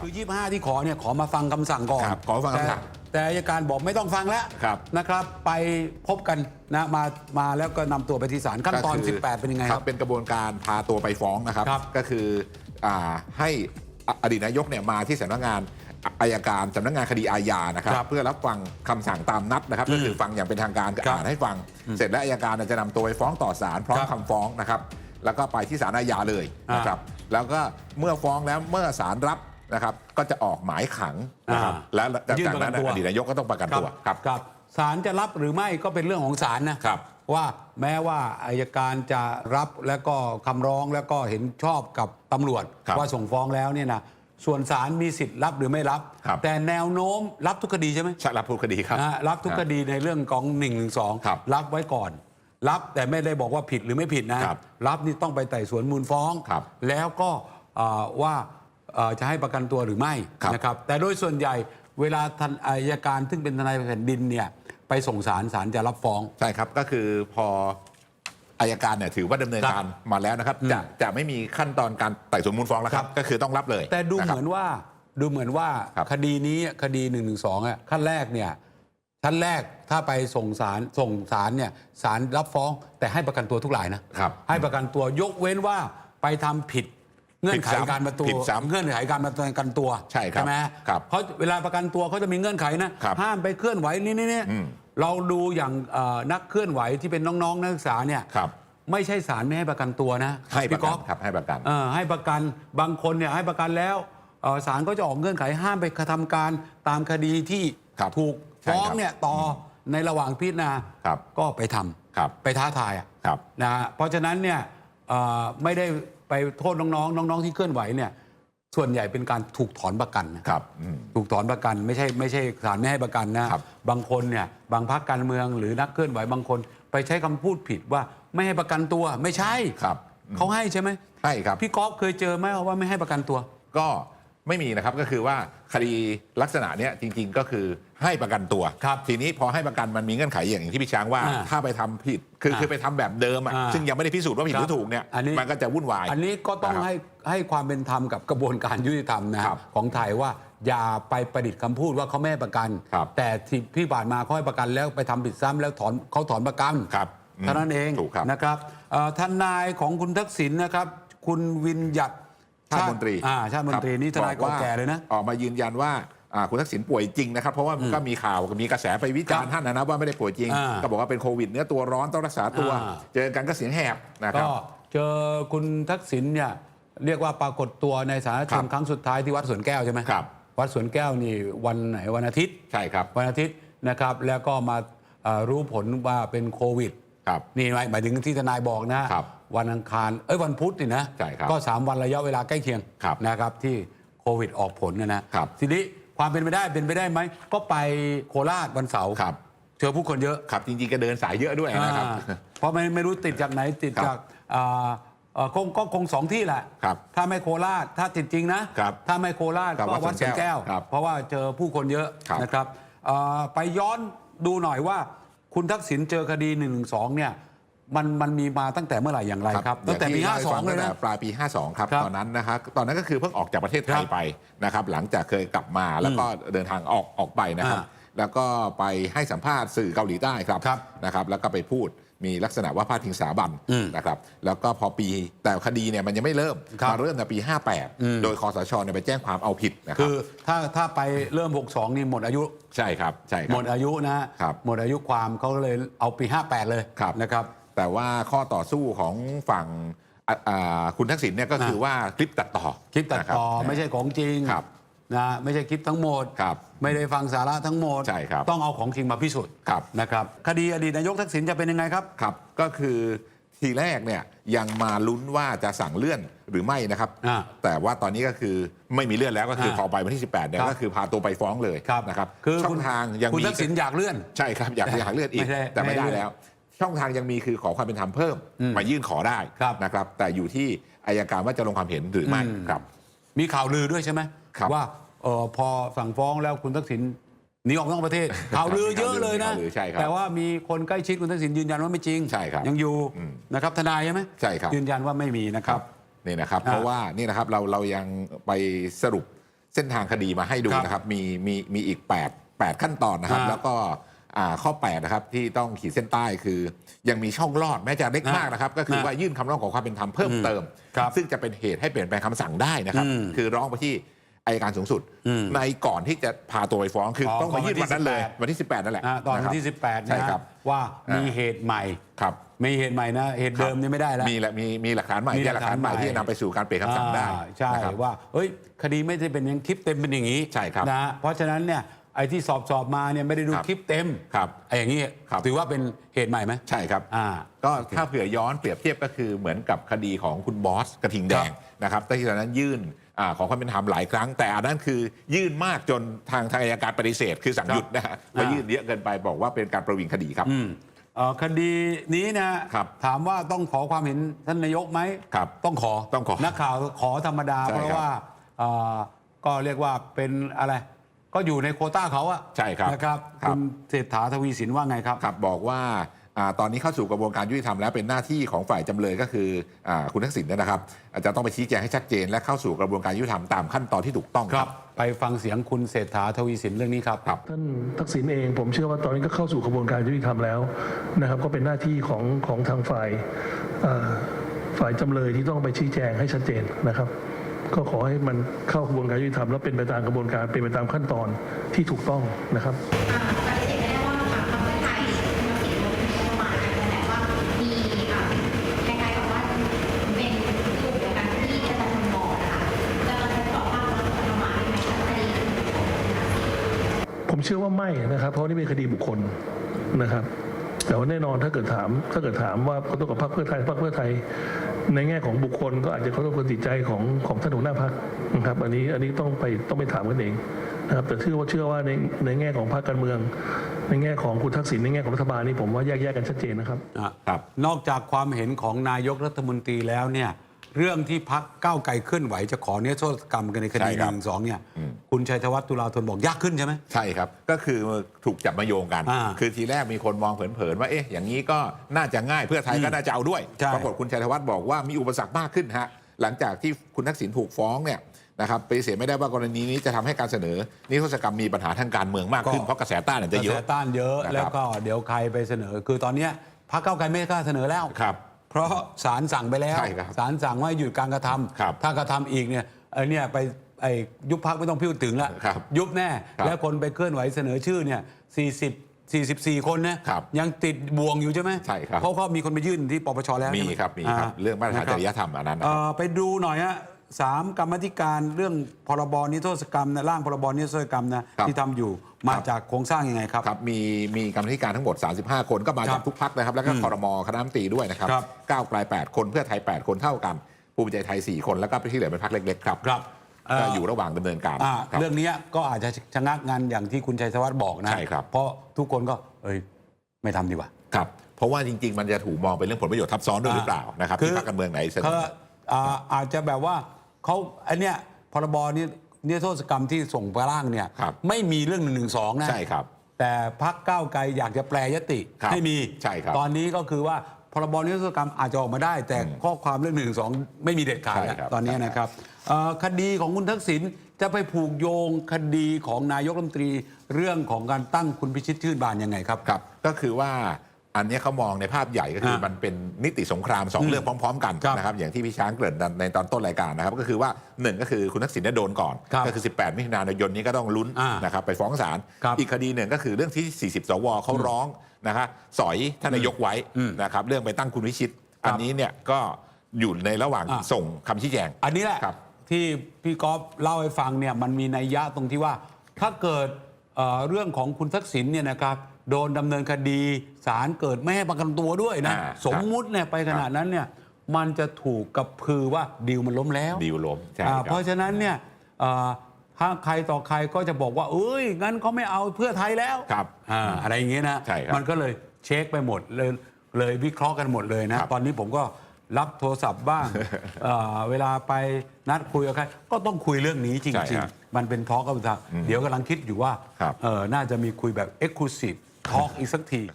คือ 25 ที่ขอเนี่ยขอมาฟังคำสั่งก่อนครับขอฟังคำสั่งแต่แต่อัยการบอกไม่ต้องฟังแล้วครับนะครับ ไปพบกันนะมามาแล้วก็นำตัวไปที่ศาลขั้นตอน ก็คือ18 เป็นยังไงครับ เป็นกระบวนการพาตัวไปฟ้องนะครับ ครับก็คืออ่าให้ออดีตนายกเนี่ยมาที่สำนักงานอายการสำนักงานคดีอาญานะครับ ครับเพื่อรับฟังคำสั่งตามนัดนะครับอืมก็คือฟังอย่างเป็นทางการครับอ่านให้ฟัง เสร็จแล้วอายการจะนำตัวไปฟ้องต่อศาลพร้อมครับคำฟ้องนะครับ แล้วก็ไปที่ศาลอาญาเลยอ่านนะครับ แล้วก็เมื่อฟ้องแล้วเมื่อศาลรับ นะครับ ก็จะออกหมายขังนะครับ อ่าแล้วจากยื่นจากประกันั้นนตัว อดีตนายกก็ต้องประกันตัวครับ ครับศาลจะรับหรือไม่ก็เป็นเรื่องของศาลนะครับ ว่าแม้ว่าอายการจะรับแล้วก็คำร้องแล้วก็เห็นชอบกับตำรวจครับว่าส่งฟ้องแล้วเนี่ยนะส่วนศาลมีสิทธิ์รับหรือไม่รับ ครับ แต่แนวโน้มรับทุกคดีใช่ไหมใช่รับผู้คดีครับ นะฮะรับทุกคดีในเรื่องของ1นึสองครับรับไว้ก่อน รับแต่ไม่ได้บอกว่าผิดหรือไม่ผิดนะครับรับนี่ต้องไปไต่สวนมูลฟ้อง ครับแล้วก็เอ่อว่าเอ่อ จะให้ประกันตัวหรือไม่ครับนะครับแต่โดยส่วนใหญ่เวลาทันอายการซึ่งเป็นทนายแผ่นดินเนี่ยไปส่งสารสารจะรับฟ้องใช่ครับก็คือพออายการเนี่ยถือว่าดำเนินครับการมาแล้วนะครับอืมจะจะไม่มีขั้นตอนการไต่สวนมูลฟ้องแล้วครับครับก็คือต้องรับเลย แต่ดูะคเหรับมือนว่าดูเหมือนว่าครับคดีนี้คดี1นึอะขั้นแรกเนี่ยชั้นแรกถ้าไปส่งสารส่งสารเนี่ยสารรับฟ้อง แต่ให้ประกันตัวทุกรายนะครับให้ประกันตัวยกเว้นว่าไปทำผิด เงื่อนไขผิดซ้ำการประตูผิดซ้ำเงื่อนไขการประกันตัวใช่ครับไหมครับเพราะเวลาประกันตัวเขาจะมีเงื่อนไขนะครับห้ามไปเคลื่อนไหวนี่นี่นี่อืมเราดูอย่างเอ่อนักเคลื่อนไหวที่เป็นน้องๆนักศึกษาเนี่ยครับไม่ใช่สารไม่ให้ประกันตัวนะให้ประพี่กัก๊นอฟครับให้ประกันเอ่อให้ประกันบางคนเนี่ยให้ประกันแล้วเอ่อศาลก็จะออกเงื่อนไขห้ามไปกระทำการตามคดีที่ครับถูกใช่ฟ้องครับเนี่ยต่อในระหว่างพิจารณาครับก็ไปทำครับไปท้าทายอะครับนะฮะเพราะฉะนั้นเนี่ยเอ่อไม่ได้ ไปโทษน้องๆ น้องๆที่เคลื่อนไหวเนี่ยส่วนใหญ่เป็นการถูกถอนประกันนะครับอืมถูกถอนประกันไม่ใช่ไม่ใช่ศาลไม่ให้ประกันนะครับบางคนเนี่ยบางพรรคการเมืองหรือนักเคลื่อนไหวบางคน ไปใช้คำพูดผิดว่าไม่ให้ประกันตัวไม่ใช่ครับเขาให้ใช่ไหมให้ครับพี่ก๊อฟเคยเจอไหมว่าไม่ให้ประกันตัว ก็ ไม่มีนะครับก็คือว่าคดีลักษณะเนี้ยจริง ๆ ก็คือให้ประกันตัว ครับทีนี้พอให้ประกันมันมีเงื่อนไขอย่างที่พี่ช้างว่า อ่าถ้าไปทำผิดคืออ่าคือไปทำแบบเดิมอะอ่าซึ่งยังไม่ได้พิสูจน์ว่าผิดหรืครัอบถูกเนี่ยอันนี้ มันก็จะวุ่นวาย อันนี้ก็ต้องนะครับให้ให้ความเป็นธรรมกับกระบวนการยุติธรรมนะครับของไทยว่าอย่าไปประดิษฐ์คำพูดว่าเขาไม่ให้ประกัน ครับ แต่ที่ที่ผ่านมาเขาให้ประกันแล้วไปทำผิดซ้ำแล้วถอนเขาถอนประกัน ครับอืมเท่านั้นเองถูกครับ นะครับเอ่อทนายของคุณทักษิณนะครับ คุณวินยัต ชาติมนตรีอ่าชาติมนตรีครับนี่ทนายบอกเก่าว่าแก่เลยนะ ออกมายืนยันว่าอ่าคุณทักษิณป่วยจริงนะครับ เพราะว่าก็มีข่าวมีกระแสไปวิจารครัณ์บท่านนะนะว่าไม่ได้ป่วยจริงอ่าก็บอกว่าเป็นโควิดเนื้อตัวร้อนต้องรักษาตัวอ่าเจอกันก็เสียงแหบนะคก็รับเจอคุณทักษิณเนี่ยเรียกว่าปรากฏตัวในสาธารณชครันบครั้งสุดท้ายที่วัดสวนแก้วใช่ไหมครับวัดสวนแก้วนี่วันไหนวันอาทิตย์ใช่ครับวันอาทิตย์นะครับแล้วก็มาเอ่อรู้ผลว่าเป็นโควิด ครับนี่หมายหมายถึงที่ทนายบอกนะครับวันอังคารเอ้ยวันพุธนี่นะใช่ครับก็ 3 วันระยะเวลาใกล้เคียงครับนะครับที่โควิดออกผลนะนะครับทีนี้ความเป็นไปได้เป็นไปได้ไหมก็ไปโคราชวันเสาร์ครับ เจอผู้คนเยอะครับจริงๆก็เดินสายเยอะด้วยนะครับ อ่าเพราะไม่ไม่รู้ติดจากไหนติดครับจากอ่าเอ่อคงก็คงสองที่แหละครับถ้าไม่โคราชถ้าติดจริงนะครับถ้าไม่โคราชครับก็วัดวัดสสววนนแก้แก้ววครับเพราะว่าเจอผู้คนเยอะครับ นะครับเอ่อไปย้อนดูหน่อยว่า คุณทักษิณเจอคดี1นึเนี่ยมันมันมีมาตั้งแต่เมื่อไหร่อย่างไรครับตั้งแต่ปีย่ที่52เลยตั้นะงแต่ปลายปี 52ครับครับตอนนั้นนะครับตอนนั้นก็คือเพิ่งออกจากประเทศไทครัยบไปนะครับ หลังจากเคยกลับมาแล้วก็เดินทางออกออกไปนะครับอ่าแล้วก็ไปให้สัมภาษณ์สื่อเกาหลีใต้ครับครับนะครับ แล้วก็ไปพูด มีลักษณะว่าพาดพิงสถาบันอืมนะครับแล้วก็พอปีแต่คดีเนี่ยมันยังไม่เริ่มครับมาเริ่มในปีอืม58 โดยคอสชเนี่ยไปแจ้งความเอาผิดนะครัคือถ้าถ้าไปเริ่ม 62 นี่หมดอายุใช่ครับใช่คหมรับดอายุนะฮะครับหมดอายุความเขาก็เลยเอาปี 58 เลยครับนะครับ แต่ว่าข้อต่อสู้ของฝั่งอ่าอ่าคุณทักษิณเนี่ยก็คือว่าคลิปตัดต่อคลิปตัดต่อนะครับไม่ใช่ของจริงครับ นะไม่ใช่คลิปทั้งหมด ครับ ไม่ได้ฟังสาระทั้งหมด ใช่ครับต้องเอาของจริงมาพิสูจน์ครับ นะครับ คดีอดีตนายกทักษิณจะเป็นยังไงครับ ครับก็คือทีแรกเนี่ยยังมาลุ้นว่าจะสั่งเลื่อนหรือไม่นะครับ อ่าแต่ว่าตอนนี้ก็คือไม่มีเลื่อนแล้วก็คืออ่าพอไปวันที่ 18เนี่ยครับก็คือพาตัวไปฟ้องเลยนะครับคือช่อคุงณทางยังคุณมี ทักษิณอยากเลื่อน ใช่ครับอยากอยากเลื่อนอีก ไม่ได้แต่ไม่ได้ไม่ให้เลื่อนแล้ว ช่องทางยังมีคือขอความเป็นธรรมเพิ่ม อืมมายื่นขอได้ครับนะครับ แต่อยู่ที่อายการว่าจะลงความเห็นหรือไม่อืม ครับ มีข่าวลือด้วยใช่ไหมครับ ว่าเออพอสั่งฟ้องแล้วคุณทักษิณหนีออกนอกประเทศข่าวลือเยอะเลยนะ ข่าวลือใช่ครับ แต่ว่ามีคนใกล้ชิดคุณทักษิณยืนยันว่าไม่จริงใช่ครับยังอยู่อืม นะครับทนายใช่ไหมใช่ครับ ยืนยันว่าไม่มีนะครับ นี่นะครับอ่าเพราะว่านี่นะครับเราเรายังไปสรุปเส้นทางคดีมาให้ดูครับนะครับ มีมีมีอีก 8 8 ขั้นตอนนะครับฮะแล้วก็อ่า ข้อ8นะครับที่ต้องขีดเส้นใต้คือ ยังมีช่องรอดแม้จะเล็กฮะมากนะครับ ก็คือฮะว่ายื่นคำร้องขอความเป็นธรรมเพิ่มเติมครับซึ่งจะเป็นเหตุให้เปลี่ยนแปลงคำสั่งได้นะครับอืมคือร้องไปที่อายการสูงสุดอืมในก่อนที่จะพาตัวไปฟ้องคืออ๋อต้องมายื่นวันนั้นเลยก่อนวันที่ 18 นั่นแหละอะตอนวันที่ะครับ18ใช่นะครับว่ามีเหตุใหม่ครับมีเหตุใหม่นะเหตุเดิมนี่ไม่ได้แล้วมีแหละมีมีหลักฐานใหม่มีที่หลักฐานใหม่หลักฐานใหม่ที่จะนำไปสู่การเปลี่ยนคำสั่งได้อ่าใช่นะครับว่าเฮ้ยคดีไม่ได้เป็นอย่างคลิปเต็มเป็นอย่างนี้ใช่ครับนะฮะเพราะฉะนั้นเนี่ย ไอ้ที่สอบสอบมาเนี่ยไม่ได้ดูครับคลิปเต็มครับไอ้อย่างนี้ครับ ถือว่าเป็นเหตุใหม่ไหม ใช่ครับ อ่าก็ถ้าเผื่อย้อนเปรียบเทียบก็คือเหมือนกับคดีของคุณบอสกระทิงแดงนะครับที่ตอนนั้นยื่นอาขอความเป็นธรรมหลายครั้ง แต่อันนั้นคือยื่นมากจนทางทางอัยการปฏิเสธ คือสั่งครับหยุดนะฮะว่าอ่ายื่ยื่นเยอะเกินไปบอกว่าเป็นการประวิงคดีครับ อืมเอ่อคดีนี้นะครับถามว่าต้องขอความเห็นท่านนายกไหมครับต้องขอต้องขอนักข่าวขอธรรมดา ใช่เพราะครับว่าเอ่อก็เรียกว่าเป็นอะไร ก็อยู่ในโควต้าเขาอะใช่ครับนะครับครับ คุณเศรษฐาทวีสินว่าไงครับ ครับบอกว่าอ่าตอนนี้เข้าสู่กระบวนการยุติธรรมแล้วเป็นหน้าที่ของฝ่ายจำเลยก็คืออาคุณทักษิณเนยนะครับอาจจะต้องไปชี้แจงให้ชัดเจน และเข้าสู่กระบวนการยุติธรรมตามขั้นตอนที่ถูกต้องครับ ไปฟังเสียงคุณเศรษฐาทวีสินเรื่องนี้ครับ ครับ ท่านทักษิณเองผมเชื่อว่าตอนนี้ก็เข้าสู่กระบวนการยุติธรรมแล้วนะครับก็เป็นหน้าที่ของของทางฝ่ายเอ่อฝ่ายจำเลยที่ต้องไปชี้แจงให้ชัดเจนนะครับ ก็ขอให้มันเข้ากระบวนการยุติธรรมแล้วเป็นไปตามกระบวนการเป็นไปตามขั้นตอนที่ถูกต้องนะครับปฏิเสธไม่ได้ว่าทางพรรคเพื่อไทยคุณทักษิณเป็นประมว่ามีอ่าคล้ายๆกับว่าเป็นกลุ่มเดียวกันที่จะทำมองนะคะจะมาทำต่อภาพลักษณ์ของประมาทได้ไหมคะคดีของคุณทักษิณผมเชื่อว่าไม่นะครับ เพราะนี่เป็นคดีบุคคลนะครับ แต่ว่าแน่นอนถ้าเกิดถาม ถ้าเกิดถามว่าขอโทษกับพรรคเพื่อไทยพรรคเพื่อไทย ในแง่ของบุคคลก็อาจจะขอโทบกับจิตใจของของท่านหัวหน้าพรรคนะครับ อันนี้อันนี้ต้องไปต้องไปถามกันเองนะครับแต่เชื่อว่าเชื่อว่าในในแง่ของพรรคการเมือง ในแง่ของคุณทักษิณในแง่ของรัฐบาลนี่ผมว่าแยกแยกกันชัดเจนนะครับอะครับ นอกจากความเห็นของนายกรัฐมนตรีแล้วเนี่ย เรื่องที่พักก้าวไกลเคลื่อนไหวจะขอเนี้ยโทษกรรมกันในคดีใช่หครับนึ่งสองเนี่ยคุณชัยธวัฒน์ตุลาธนบอกยากขึ้นใช่ไหม ใช่ครับ ก็คือถูกจับมาโยงกัน อ่าคือทีแรกมีคนมองเผินๆว่าเอ๊ะอย่างนี้ก็น่าจะง่ายเพื่อไทยก็น่าจะเอาด้วยใช่ปรากฏคุณชัยธวัฒน์บอกว่ามีอุปสรรคมากขึ้นฮะหลังจากที่คุณทักษิณถูกฟ้องเนี่ยนะครับปฏิเสธไม่ได้ว่ากรณีนี้จะทำให้การเสนอนิรโทษกรรมมีปัญหาทางการเมืองมากขึ้นเพราะกระแสต้านเนี่ยจะเยกอะระแสต้านเยอะนะครับ แล้วก็เดี๋ยวใครไปเสนอ คือตอนเนี้ยพรรคก้าวไกลไม่กล้าเสนอแล้ว ครับ เพราะศาลสั่งไปแล้วใช่ครับศาลสั่งว่าหยุดการกระทำครับถ้ากระทำอีกเนี่ยไอ้เนี่ยไปไอ้ยุบพักไม่ต้องพิจถึงละครับยุบแน่ครับแล้วคนไปเคลื่อนไหวเสนอชื่อเนี่ย40 44 คนนะครับยังติดบ่วงอยู่ใช่ไหมใช่ครับ เพราะเขามีคนไปยื่นที่ปปชแล้วมีใช่ไหครับมีครับาเรื่องมาตรฐานนะคจบริยธรรมอันนั้นนะเอ่ครับ อไปดูหน่อยฮะ สามกรรมธิการเรื่องพรบนิรโทษกรรมนะร่างพรบนิรโทษกรรมนะครับ ที่ทำอยู่มาครับจากโครงสร้างยังไงครับ ครับมีมีกรรมธิการทั้งหมด 35 คนก็มาครัจากบทุกพักนะครับ แล้วก็คอรมอคณะรัฐมนตรีด้วยนะครับครับ ก้าวไกล 8 คนเพื่อไทย 8 คนเท่ากันภูมิใจไทย 4 คนแล้วก็ที่เหลือเป็นพักเล็ก ๆ ครับครับเอ่อก็อยู่ระหว่างดำเนินการอ่าครับเรื่องนี้ก็อาจจะชะงักงานอย่างที่คุณชัยธวัฒน์บอกนะใช่ครับ เพราะทุกคนก็เอ้ยไม่ทำดีกว่า ครับเพราะว่าจริง ๆ มันจะถูกมองเป็นเรื่องผลประโยชน์ทับซ้อนด้วยหรือเปล่านะครับคือที่พรรคการเมืองไหนเสนเขาออ่าอาจจะแบบว่า เขาอันเนี้ยพรบนี้นิรโทษกรรมที่ส่งไปร่างเนี่ยครับ ไม่มีเรื่องหนึ่งหนึ่งสองนะใช่ครับ แต่พักก้าวไกลอยากจะแปลยติครับให้มีใช่ครับตอนนี้ก็คือว่าพรบนิรโทษกรรมอาจจะออกมาได้ แต่ข้อความเรื่องหนึ่งสองไม่มีเด็ดขาดใช่แล้วครับ ตอนนี้นะครับเอ่อคดีของคุณทักษิณจะไปผูกโยงคดีของนายกรัฐมนตรีเรื่องของการตั้งคุณพิชิตชื่นบานยังไงครับ ครับก็คือว่า อันเนี้ยเขามองในภาพใหญ่ก็คือฮะมันเป็นนิติสงครามสองเรื่องพร้อม ๆ กันครับนะครับอย่างที่พี่ช้างเกริ่นในตอนต้นรายการนะครับก็คือว่าหนึ่งก็คือคุณทักษิณเนี่ยโดนก่อนครับก็คือ 18 มิถุนายนนี้ก็ต้องลุ้นอ่านะครับไปฟ้องศาลครับอีกคดีหนึ่งก็คือเรื่องที่ 40 สวเขาร้องนะครับสอยท่านนายกไว้อืมนะครับเรื่องไปตั้งคุณวิชิตครับอันนี้เนี่ยก็อยู่ในระหว่างอ่าส่งคำชี้แจง อันนี้แหละครับที่พี่ก๊อฟเล่าให้ฟังเนี่ยมันมีนัยยะตรงที่ว่าถ้าเกิดเอ่อเรื่องของคุณทักษิณเนี่ยนะครับ โดนดำเนินคดีศาลเกิดไม่ให้ประกันตัวด้วยนะ อ่าสมมุติเนี่ยไปขนาดนั้นเนี่ยมันจะถูกกับพือว่าดีลมันล้มแล้วดีลล้มใช่อ่าครับ เพราะฉะนั้นเนี่ยเอ่อถ้าใครต่อใครก็จะบอกว่า เอ้ย งั้นเขาไม่เอาเพื่อไทยแล้วครับอ่าอะไรอย่างเงี้ยนะใช่ครับมันก็เลยเช็คไปหมดเลยเลยวิเคราะห์กันหมดเลยนะ ครับตอนนี้ผมก็รับโทรศัพท์บ้าง เอ่อเวลาไปนัดคุยกับใครก็ต้องคุยเรื่องนี้จใช่ริงครับๆมันเป็นทอล์กกับทางเดี๋ยวกำลังคิดอยู่ว่าครับ เออน่าจะมีคุยแบบ ทอกอีกสักที